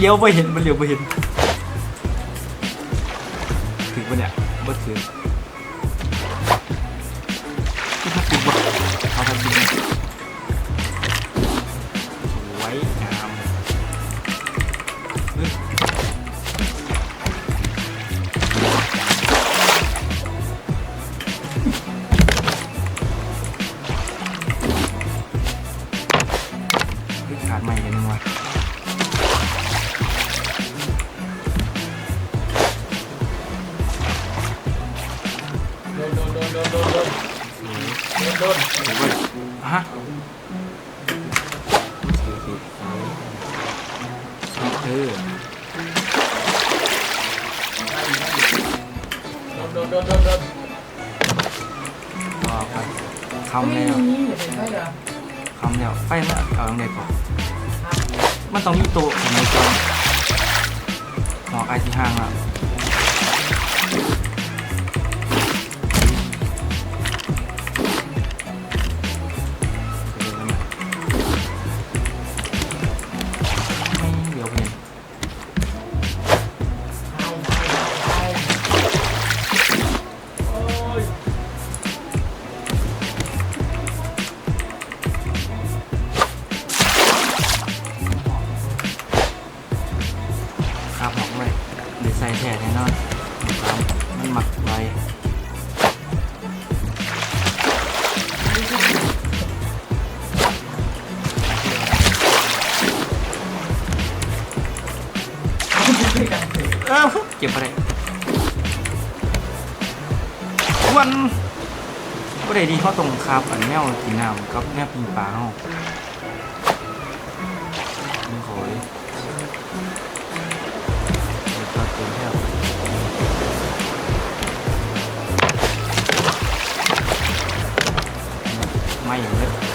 เลี้ยวไปเห็นมันเลี้ยวไปเห็นถึงปะเนี่ยบ่ถึงที่ถ้าถึงบ่เอาทันทีน โดนโดนโดนโดนก็ครับคำแล้วนี่เป็นไงล่ะคำแล้วไฟมาเอาตรงไหนก่อนมันต้องมีตัวในจอหมอกไอซีห้างอะ แท้แน่นอนครับมันหมักไว้เออเก็บอะไรวันก็ได้ดีเขาตรงคาบอันแมวกินน้ำกับแมวปีปลาเขา ไม่อย่า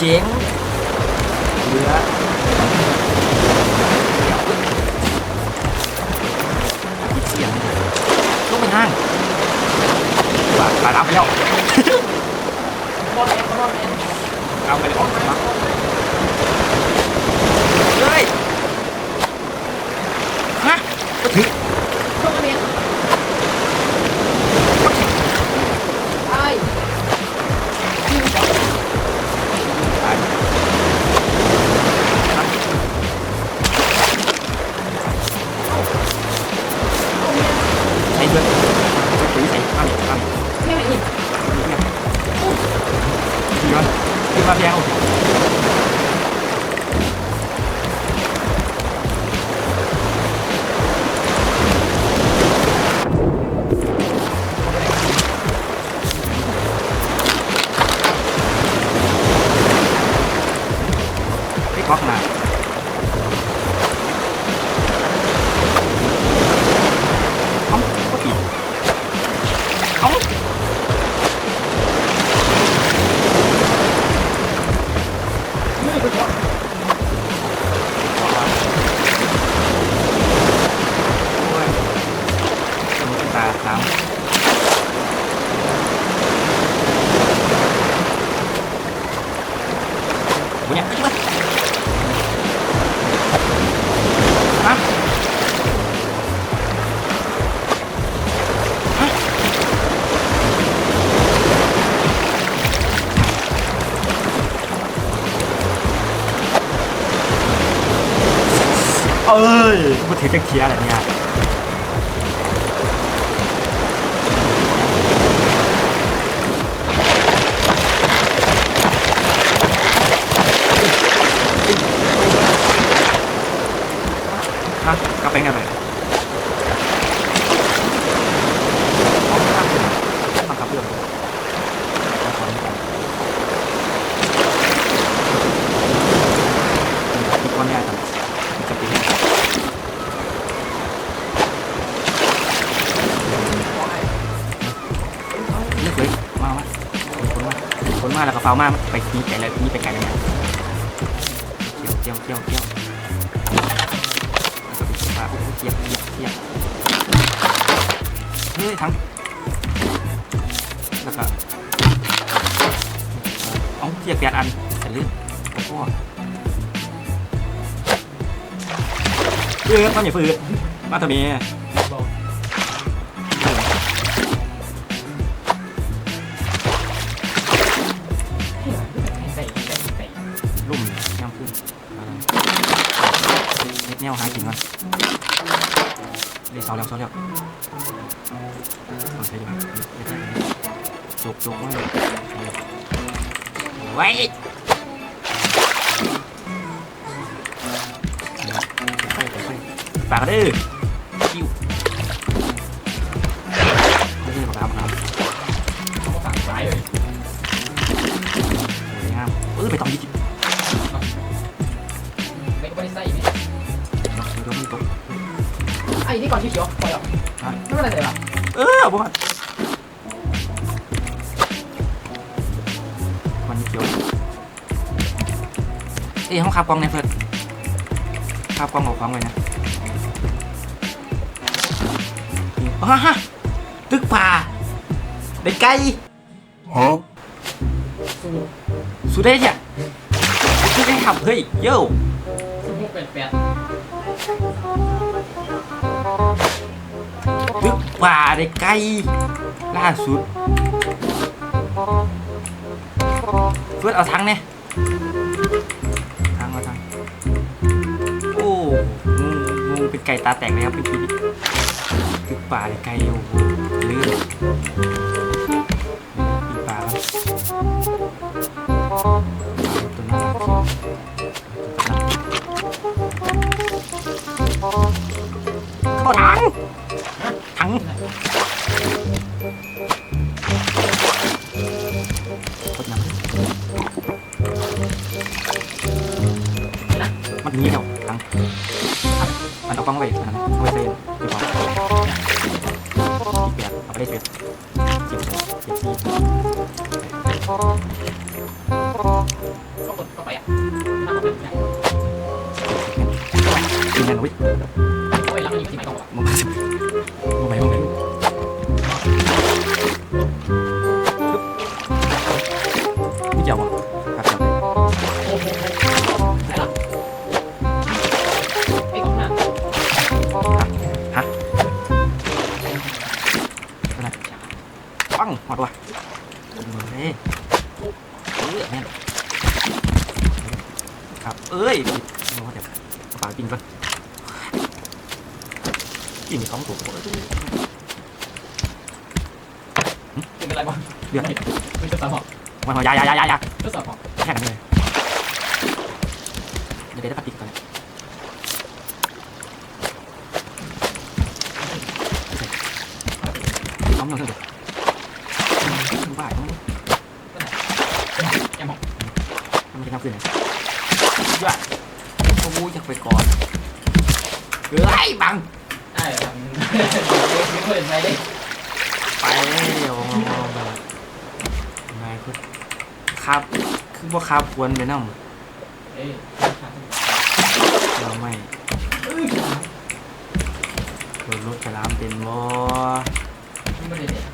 เจ๋งเหลือยิบเสียงลงไปทางปลาปลารับไปแล้วบอลเองบอลเองเอาไปออกมา ยร์อะไรเนี่ย ก็เฝ้ามาไปนี่ไกลเลยนี่ไปไกลเลยเนี่ยเที่ยวเที่ยวเที่ยวเที่ยวแล้วก็ไปปลาโอ้โหเทียบเทียบเทียบเฮ้ยทั้งแล้วก็เอาเทียบแปดอันแต่ลื่นโอ้โหเออต้อย่างฝืนมาทำไม เน็ตแนวหากินก่อนเรียกเสาแล้วเสาแล้วเอาใช้ดีกว่าเรียกได้ไหมจุกจุกมากเลยไว้ไปไปไปปากกระดื้อคิาขับกล้องในเฟิร์สขับกล้องออกความไว้นะอ๋อฮะตึกป่าได้ไก่ Huh? สู้สุดได้เนี่ยตึกได้ขับเฮ้ยโย่สู้พวกเป็ดเป็ดตึกป่าได้ไก่ล่าสุดเฟิร์สเอาทั้งเนี่ย ไก่ตาแตกเลยครับเมื่อกี้ตึกป่าได้ไก่โอ้โหลื่นปีป่าครับตัวน่ารักเข้าถังถังโคตรน้ำมันมีแล้วถังมันเอา กล้องเว้มันเอาไว้เซน หอดว่ะเฮ้ยเออแม่นครับ เอ้ยโอ้เดี๋ยวกระเป๋าจริงก่อนกินสองตัวเป็นอะไรบ้างเดือดไม่จะสอบมันหัวยายายายายาทดสอบของแค่กันเลยเดี๋ยวได้ปฏิ โอ้ยอยากไปก่อนเฮ้ยบังได้เหรอไม่เคยเห็นอะไรเลยไปแล้วนายคือครับคือว่าครับควรไปนั่งเอ้ยเราไม่เอ้ยโดนรถฉลามเป็นบ่นี่ไม่ได้เด็ด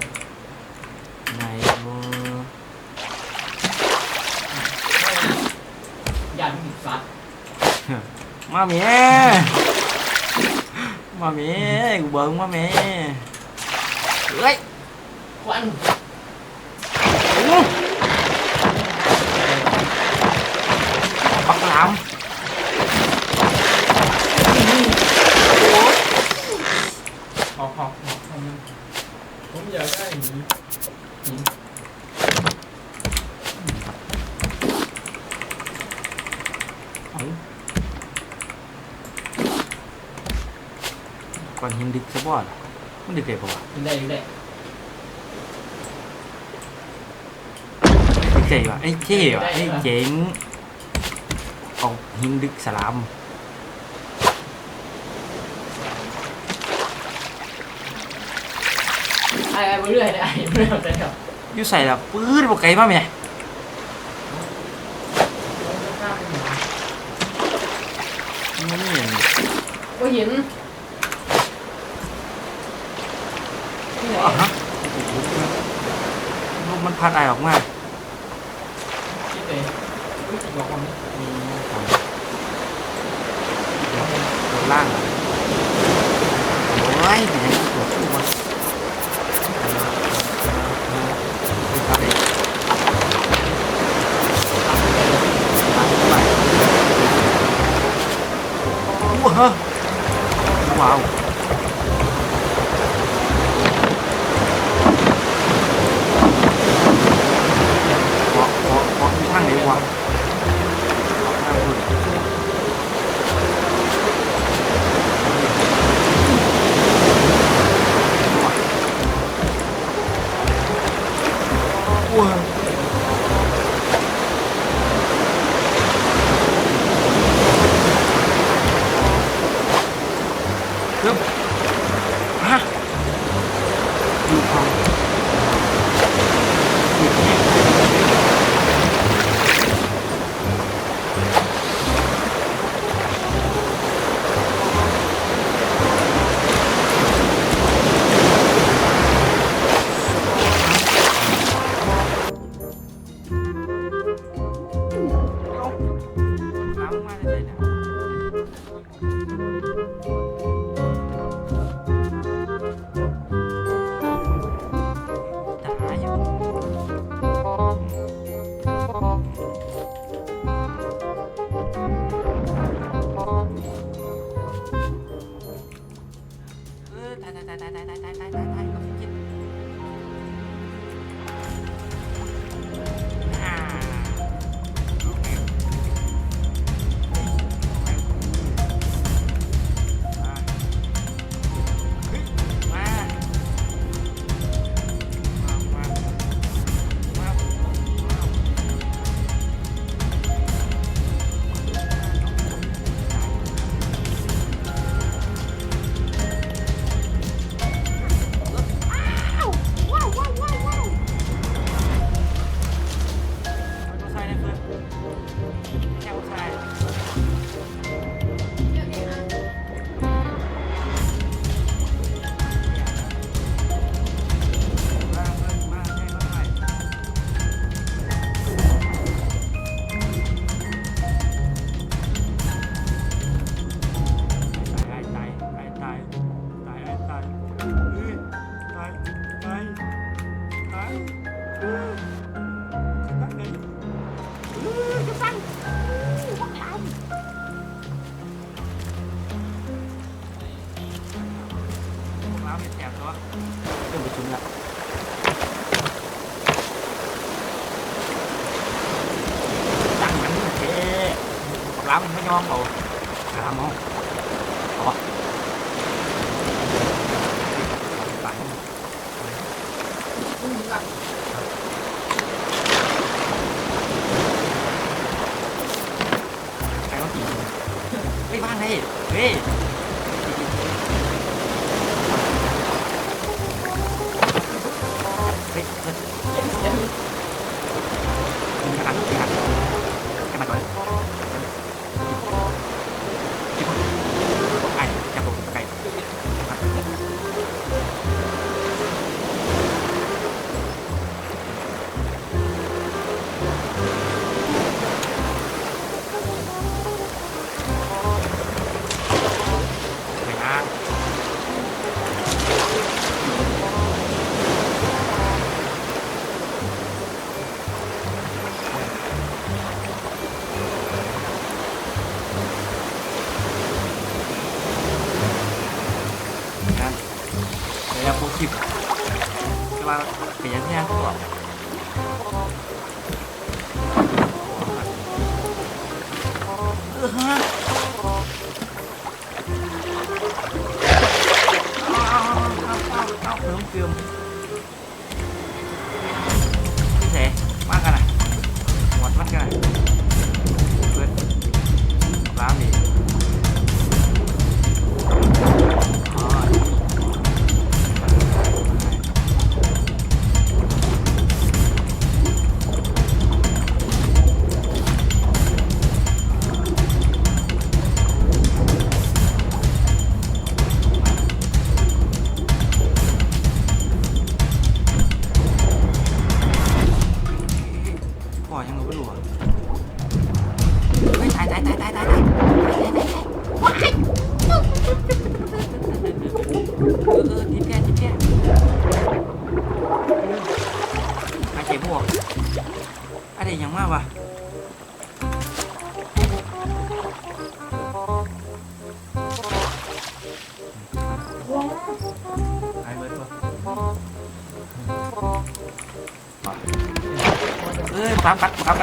นายบ่ ยาที่ซัด มาเมียม บ่อนมันดึกเด็กปะวะดึกได้ดึกได้ไอ้เจ๋วะไอ้เจ๋วะไอ้เจ๋งเอาหินดึกสลามไอ้ไอ้บ่เรื่อยไอ้บ่เรื่อยไปครับยู่ใส่ละปื้ดบ่ไกลมาแม่บ่เห็น อะฮะมันพัดไอออกมาที่เตะบอกว่ามีตัล่างโอ้ยเป็นยังไงตัวคู่วะว้าว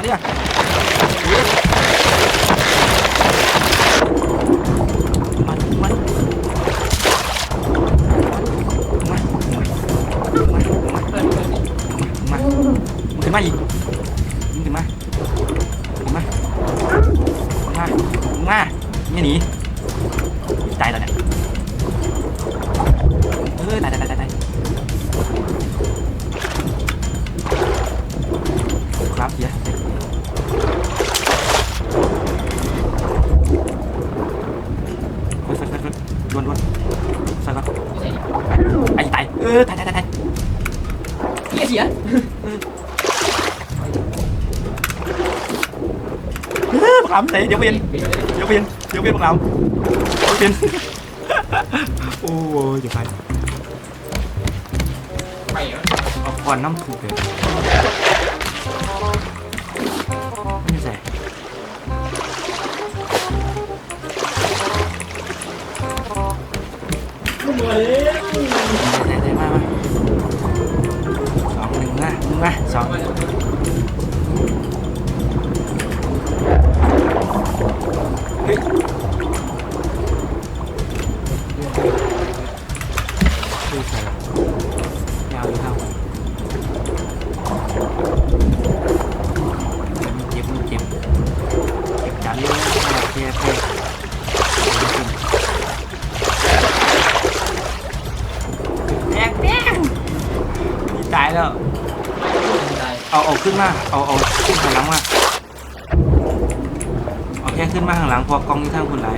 กันเนี่มามึงขึ้นมาอีกมึงขึ้นมาขึ้นมามามาไม่ยหนีตายแล้วเนี่ย เออบักเดี๋ยวเปลี่ยนยกเลยเดี๋ยวเปลี่ยนยกเวียนพวกเรายกเวียนโอ้ยอย่าไปไปเหรอเอาควันน้ำถูกเลย เอาเอาขึ้นมา เอาเอาขึ้นข้างหลังมา เอาแค่ขึ้นมาข้างหลังเพอกล้องที่ทางคุณไหลาย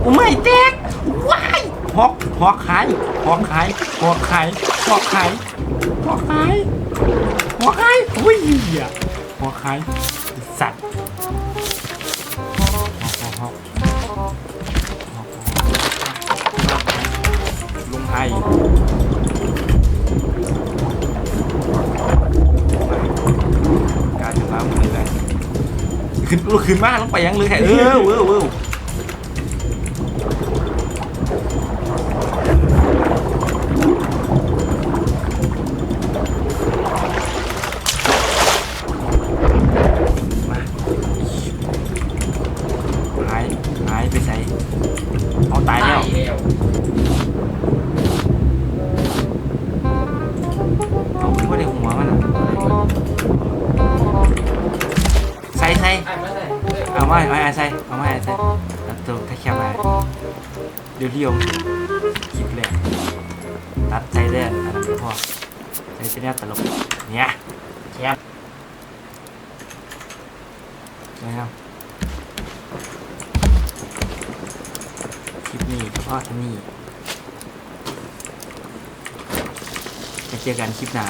โอ้ไม่แตกว้ายหอกหอกขายหอกขายหอกขายหอกขายหอกขายหอกขายอุ้ยเหี้ยหอกขายสัตว์หอกหอกหอกหอกลงไห้ก ขึ้นลุกขึ้นมาลงไปยังเลยแค่เออเว้อเว้อ เดี๋ยวเรียวคลิปแรกตัดใจได้อันนั้นเดี๋ยวพ่อใส่เป็นแนวตลกเนี่ยแคบนะครับคลิปนี้เฉพาะที่นี่จะเจอกันคลิปหน้า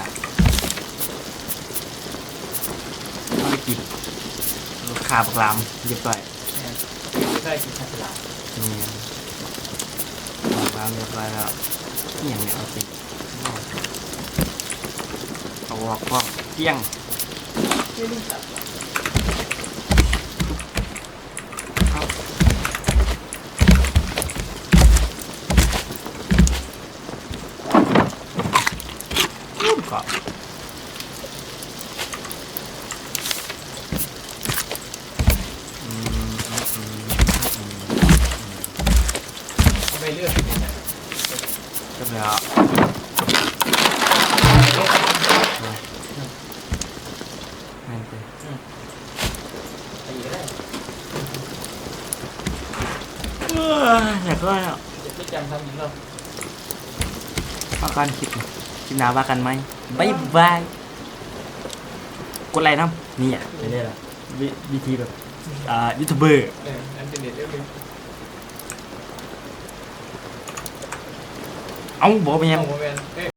ต้องไปกินลูกค้าบักลามเรียบร้อยไม่ใช่กินข้าวสลัดนี่ ล้วเรียบร้อยแล้วนี่ยังไม่เอาสิเอาวอกพ่อเที่ยงไม่ได้ตั จบแล้วนั่นคือตีก็ได้เอออยากก็จะไม่จำทำอีกรอบเอาการคิดนะคิดหนาว่ากันไหมบายบายกดไลค์น้ำนี่อะไปได้ละวิวิธีแบบอ่ายูทูบเบอร์เอออันเป็นเด็ดเรื่อง นึงเอ